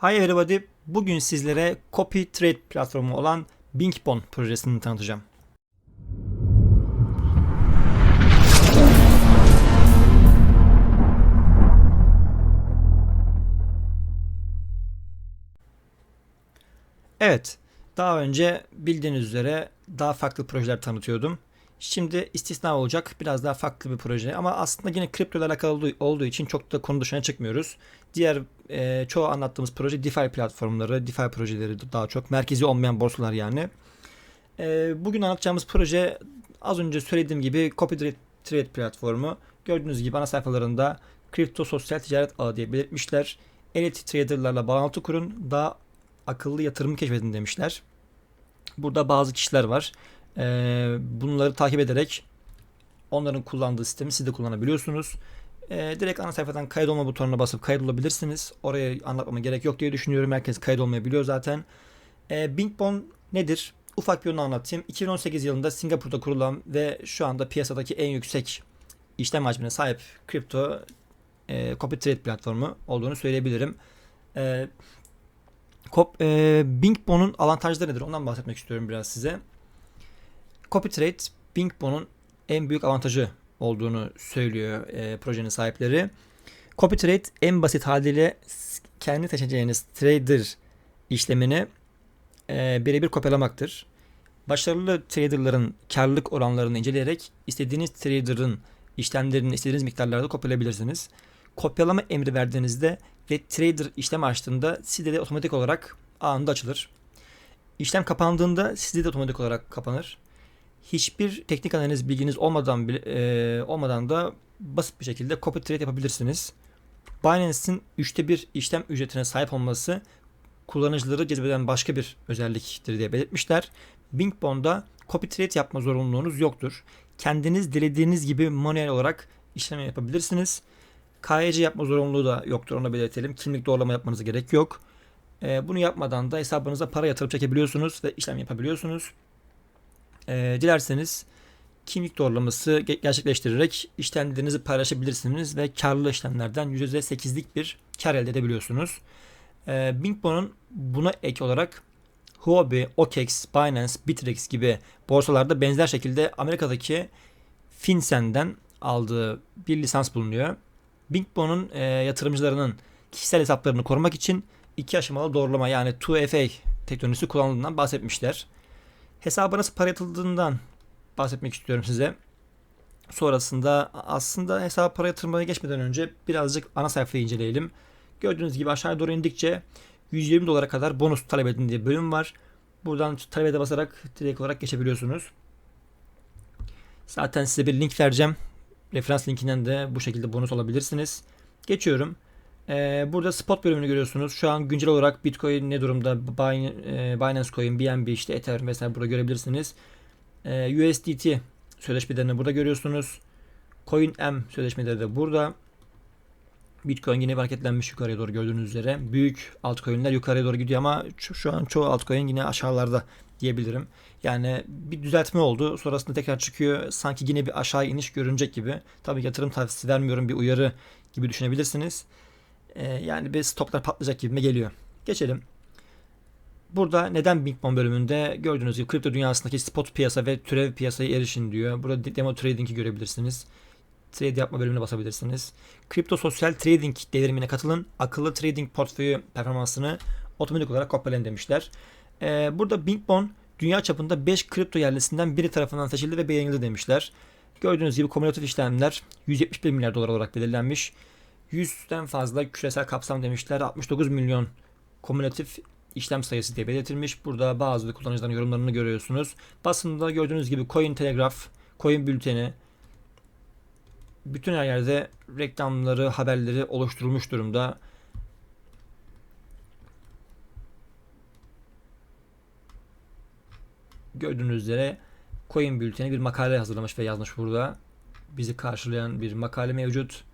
Hi everybody. Bugün sizlere Copy Trade platformu olan Binkbon projesini tanıtacağım. Evet, daha önce bildiğiniz üzere daha farklı projeler tanıtıyordum. Şimdi istisna olacak biraz daha farklı bir proje ama aslında yine kripto ile alakalı olduğu, için çok da konu dışına çıkmıyoruz. Diğer e, çoğu anlattığımız proje DeFi platformları, DeFi projeleri daha çok merkezi olmayan borsalar yani. E, bugün anlatacağımız proje az önce söylediğim gibi Copy Trade platformu. Gördüğünüz gibi ana sayfalarında kripto sosyal ticaret ağı diye belirtmişler. Elit traderlarla bağlantı kurun, daha akıllı yatırımı keşfedin demişler. Burada bazı kişiler var. Ee, bunları takip ederek onların kullandığı sistemi siz de kullanabiliyorsunuz. Ee, direkt ana sayfadan kaydolma butonuna basıp kaydolabilirsiniz. Oraya anlatmama gerek yok diye düşünüyorum. Herkes kaydolmayı biliyor zaten. Ee, Binkbon nedir? Ufak bir onu anlatayım. 2018 yılında Singapur'da kurulan ve şu anda piyasadaki en yüksek işlem hacmine sahip kripto e, copy trade platformu olduğunu söyleyebilirim. E, Cop, e, Binkbon'un avantajları nedir? Ondan bahsetmek istiyorum biraz size. CopyTrade Binkbon'un en büyük avantajı olduğunu söylüyor e, projenin sahipleri. CopyTrade en basit haliyle kendi seçeceğiniz trader işlemini e, birebir kopyalamaktır. Başarılı traderların karlılık oranlarını inceleyerek istediğiniz trader'ın işlemlerini istediğiniz miktarlarda kopyalayabilirsiniz. Kopyalama emri verdiğinizde ve trader işlem açtığında sizde de otomatik olarak anında açılır. İşlem kapandığında sizde de otomatik olarak kapanır hiçbir teknik analiz bilginiz olmadan bile, e, olmadan da basit bir şekilde copy trade yapabilirsiniz. Binance'in üçte bir işlem ücretine sahip olması kullanıcıları cezbeden başka bir özelliktir diye belirtmişler. Binkbon'da copy trade yapma zorunluluğunuz yoktur. Kendiniz dilediğiniz gibi manuel olarak işlem yapabilirsiniz. KYC yapma zorunluluğu da yoktur onu belirtelim. Kimlik doğrulama yapmanıza gerek yok. E, bunu yapmadan da hesabınıza para yatırıp çekebiliyorsunuz ve işlem yapabiliyorsunuz. E, dilerseniz kimlik doğrulaması gerçekleştirerek işlemlerinizi paylaşabilirsiniz ve karlı işlemlerden %8'lik bir kar elde edebiliyorsunuz. E, Binkbon'un buna ek olarak Huobi, OKEX, Binance, Bittrex gibi borsalarda benzer şekilde Amerika'daki FinCEN'den aldığı bir lisans bulunuyor. Binkbon'un e, yatırımcılarının kişisel hesaplarını korumak için iki aşamalı doğrulama yani 2FA teknolojisi kullanıldığından bahsetmişler. Hesaba nasıl para yatıldığından bahsetmek istiyorum size. Sonrasında aslında hesaba para yatırmaya geçmeden önce birazcık ana sayfayı inceleyelim. Gördüğünüz gibi aşağıya doğru indikçe 120 dolara kadar bonus talep edin diye bölüm var. Buradan talep ede basarak direkt olarak geçebiliyorsunuz. Zaten size bir link vereceğim. Referans linkinden de bu şekilde bonus alabilirsiniz. Geçiyorum. Ee, burada spot bölümünü görüyorsunuz. Şu an güncel olarak Bitcoin ne durumda? E, Binance Coin, BNB, işte Ether vesaire burada görebilirsiniz. Ee, USDT sözleşmelerini burada görüyorsunuz. Coin M sözleşmeleri de burada. Bitcoin yine hareketlenmiş yukarıya doğru gördüğünüz üzere. Büyük altcoin'ler yukarıya doğru gidiyor ama şu an çoğu altcoin yine aşağılarda diyebilirim. Yani bir düzeltme oldu. Sonrasında tekrar çıkıyor. Sanki yine bir aşağı iniş görünecek gibi. Tabii yatırım tavsiyesi vermiyorum bir uyarı gibi düşünebilirsiniz. Ee, yani bir stoplar patlayacak gibi geliyor. Geçelim. Burada neden Binkbon bölümünde gördüğünüz gibi kripto dünyasındaki spot piyasa ve türev piyasaya erişin diyor. Burada demo trading'i görebilirsiniz. Trade yapma bölümüne basabilirsiniz. Kripto sosyal trading devrimine katılın. Akıllı trading portföyü performansını otomatik olarak kopyalayın demişler. Ee, burada Binkbon dünya çapında 5 kripto yerlisinden biri tarafından seçildi ve beğenildi demişler. Gördüğünüz gibi kumülatif işlemler 171 milyar dolar olarak belirlenmiş. 100'den fazla küresel kapsam demişler. 69 milyon kumülatif işlem sayısı diye belirtilmiş. Burada bazı kullanıcıların yorumlarını görüyorsunuz. Basında gördüğünüz gibi Coin Telegraph, Coin Bülteni, bütün her yerde reklamları, haberleri oluşturulmuş durumda. Gördüğünüz üzere Coin Bülteni bir makale hazırlamış ve yazmış burada. Bizi karşılayan bir makale mevcut.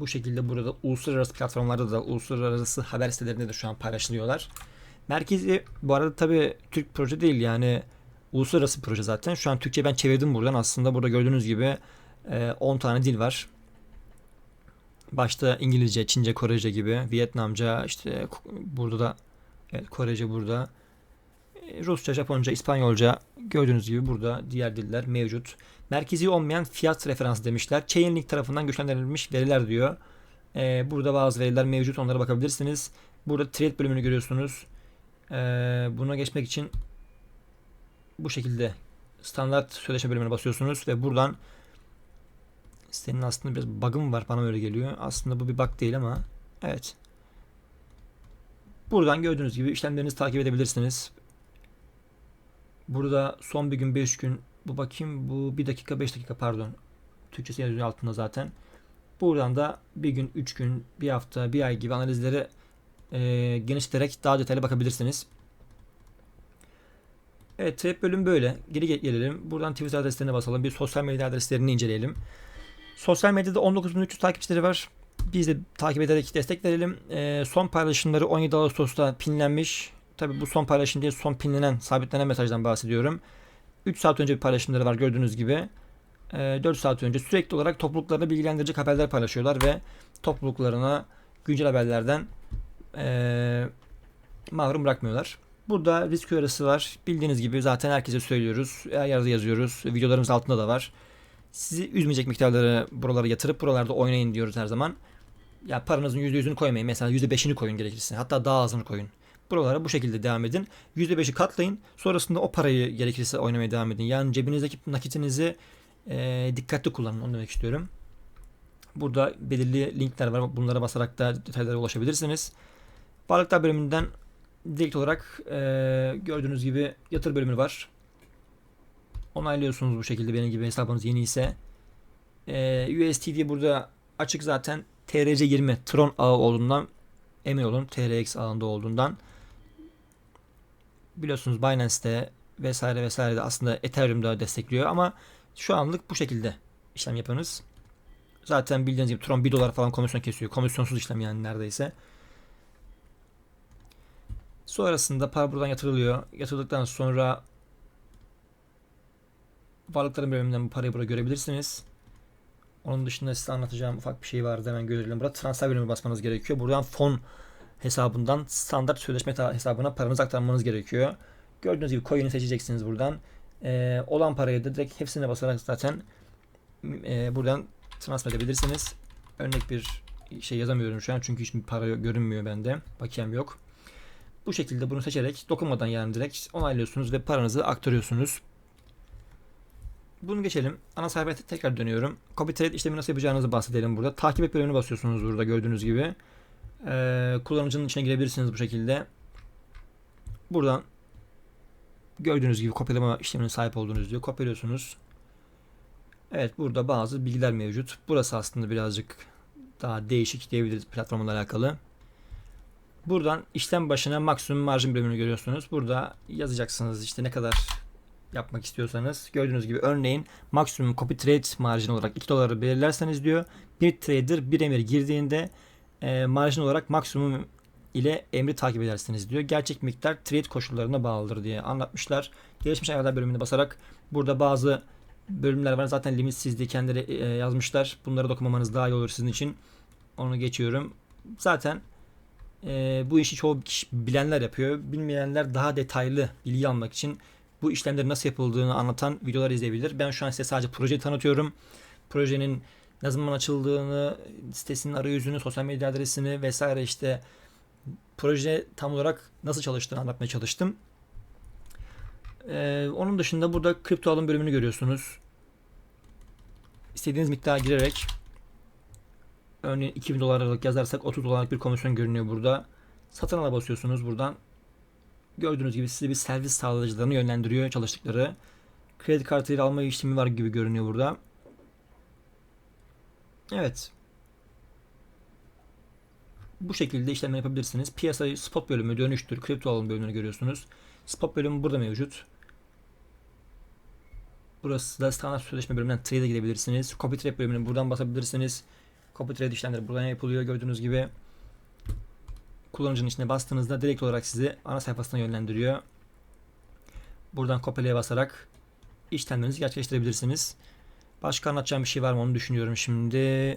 Bu şekilde burada uluslararası platformlarda da uluslararası haber sitelerinde de şu an paylaşılıyorlar. Merkezi bu arada tabi Türk proje değil yani uluslararası proje zaten. Şu an Türkçe ben çevirdim buradan. Aslında burada gördüğünüz gibi 10 e, tane dil var. Başta İngilizce, Çince, Korece gibi, Vietnamca, işte burada da evet, Korece burada. Rusça, Japonca, İspanyolca gördüğünüz gibi burada diğer diller mevcut. Merkezi olmayan fiyat referansı demişler. Chainlink tarafından güçlendirilmiş veriler diyor. Ee, burada bazı veriler mevcut onlara bakabilirsiniz. Burada trade bölümünü görüyorsunuz. Ee, buna geçmek için bu şekilde standart sözleşme bölümüne basıyorsunuz ve buradan senin aslında biraz bug'ın var bana öyle geliyor. Aslında bu bir bug değil ama evet. Buradan gördüğünüz gibi işlemlerinizi takip edebilirsiniz. Burada son bir gün 5 gün bu bakayım bu 1 dakika 5 dakika pardon. Türkçesi yazıyor altında zaten. Buradan da bir gün, 3 gün, bir hafta, bir ay gibi analizlere e, genişleterek daha detaylı bakabilirsiniz. Evet trade bölüm böyle. Geri gelelim. Buradan Twitter adreslerine basalım. Bir sosyal medya adreslerini inceleyelim. Sosyal medyada 19.300 takipçileri var. Biz de takip ederek destek verelim. E, son paylaşımları 17 Ağustos'ta pinlenmiş. Tabi bu son paylaşım değil son pinlenen sabitlenen mesajdan bahsediyorum. 3 saat önce bir paylaşımları var gördüğünüz gibi. E, 4 saat önce sürekli olarak topluluklarına bilgilendirecek haberler paylaşıyorlar ve topluluklarına güncel haberlerden e, mahrum bırakmıyorlar. Burada risk uyarısı var. Bildiğiniz gibi zaten herkese söylüyoruz. Her yerde yazıyoruz. Videolarımız altında da var. Sizi üzmeyecek miktarları buralara yatırıp buralarda oynayın diyoruz her zaman. Ya paranızın %100'ünü koymayın. Mesela %5'ini koyun gerekirse. Hatta daha azını koyun. Buralara bu şekilde devam edin. %5'i katlayın. Sonrasında o parayı gerekirse oynamaya devam edin. Yani cebinizdeki nakitinizi e, dikkatli kullanın. Onu demek istiyorum. Burada belirli linkler var. Bunlara basarak da detaylara ulaşabilirsiniz. Varlıklar bölümünden direkt olarak e, gördüğünüz gibi yatır bölümü var. Onaylıyorsunuz bu şekilde benim gibi hesabınız yeni ise. E, USTD burada açık zaten TRC20 Tron ağı olduğundan emin olun TRX ağında olduğundan. Biliyorsunuz Binance'te vesaire vesaire de aslında Ethereum'da destekliyor ama şu anlık bu şekilde işlem yapınız. Zaten bildiğiniz gibi Tron 1 dolar falan komisyon kesiyor. Komisyonsuz işlem yani neredeyse. Sonrasında para buradan yatırılıyor. Yatırıldıktan sonra varlıkların bölümünden bu parayı burada görebilirsiniz. Onun dışında size anlatacağım ufak bir şey vardı hemen görelim. Burada transfer bölümü basmanız gerekiyor. Buradan fon hesabından standart sözleşme hesabına paranızı aktarmanız gerekiyor. Gördüğünüz gibi coin'i seçeceksiniz buradan. Ee, olan parayı da direkt hepsine basarak zaten e, buradan transfer edebilirsiniz. Örnek bir şey yazamıyorum şu an çünkü hiçbir para görünmüyor bende. Bakiyem yok. Bu şekilde bunu seçerek dokunmadan yani direkt onaylıyorsunuz ve paranızı aktarıyorsunuz. Bunu geçelim. Ana sayfaya tekrar dönüyorum. Copy trade işlemi nasıl yapacağınızı bahsedelim burada. Takip et bölümünü basıyorsunuz burada gördüğünüz gibi. Ee, kullanıcının içine girebilirsiniz bu şekilde. Buradan gördüğünüz gibi kopyalama işlemine sahip olduğunuz diyor. Kopyalıyorsunuz. Evet burada bazı bilgiler mevcut. Burası aslında birazcık daha değişik diyebiliriz platformla alakalı. Buradan işlem başına maksimum marjin bölümünü görüyorsunuz. Burada yazacaksınız işte ne kadar yapmak istiyorsanız. Gördüğünüz gibi örneğin maksimum copy trade marjin olarak 2 doları belirlerseniz diyor. Bir trader bir emir girdiğinde e, marjin olarak maksimum ile emri takip edersiniz diyor. Gerçek miktar trade koşullarına bağlıdır diye anlatmışlar. Gelişmiş ayarlar bölümüne basarak burada bazı bölümler var. Zaten limitsizliği kendileri e, yazmışlar. Bunları dokumamanız daha iyi olur sizin için. Onu geçiyorum. Zaten e, bu işi çoğu kişi bilenler yapıyor. Bilmeyenler daha detaylı bilgi almak için bu işlemlerin nasıl yapıldığını anlatan videolar izleyebilir. Ben şu an size sadece projeyi tanıtıyorum. Projenin ne zaman açıldığını, sitesinin arayüzünü, sosyal medya adresini vesaire işte proje tam olarak nasıl çalıştığını anlatmaya çalıştım. Ee, onun dışında burada kripto alım bölümünü görüyorsunuz. İstediğiniz miktara girerek örneğin 2000 dolarlık yazarsak 30 dolarlık bir komisyon görünüyor burada. Satın ala basıyorsunuz buradan. Gördüğünüz gibi size bir servis sağlayıcılarını yönlendiriyor çalıştıkları. Kredi kartıyla alma işlemi var gibi görünüyor burada. Evet. Bu şekilde işlemler yapabilirsiniz. Piyasa spot bölümü dönüştür. Kripto alım bölümünü görüyorsunuz. Spot bölümü burada mevcut. Burası da standart sözleşme bölümünden trade'e gidebilirsiniz. Copy trade bölümüne buradan basabilirsiniz. Copy trade işlemleri buradan yapılıyor gördüğünüz gibi. Kullanıcının içine bastığınızda direkt olarak sizi ana sayfasına yönlendiriyor. Buradan kopyalaya basarak işlemlerinizi gerçekleştirebilirsiniz. Başka anlatacağım bir şey var mı onu düşünüyorum şimdi.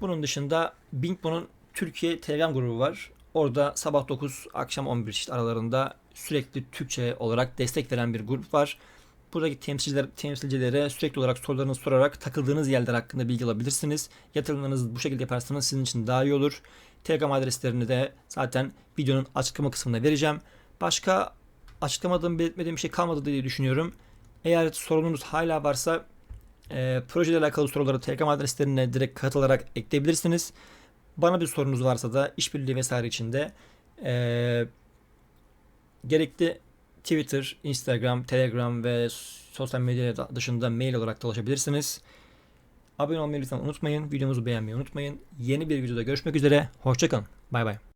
Bunun dışında Bingbo'nun Türkiye Telegram grubu var. Orada sabah 9 akşam 11 işte aralarında sürekli Türkçe olarak destek veren bir grup var. Buradaki temsilciler, temsilcilere sürekli olarak sorularınızı sorarak takıldığınız yerler hakkında bilgi alabilirsiniz. Yatırımlarınızı bu şekilde yaparsanız sizin için daha iyi olur. Telegram adreslerini de zaten videonun açıklama kısmına vereceğim. Başka açıklamadığım, belirtmediğim bir şey kalmadı diye düşünüyorum. Eğer sorununuz hala varsa e, projeyle alakalı soruları Telegram adreslerine direkt katılarak ekleyebilirsiniz. Bana bir sorunuz varsa da işbirliği vesaire içinde e, gerekli Twitter, Instagram, Telegram ve sosyal medya dışında mail olarak da ulaşabilirsiniz. Abone olmayı lütfen unutmayın. Videomuzu beğenmeyi unutmayın. Yeni bir videoda görüşmek üzere. Hoşçakalın. Bay bay.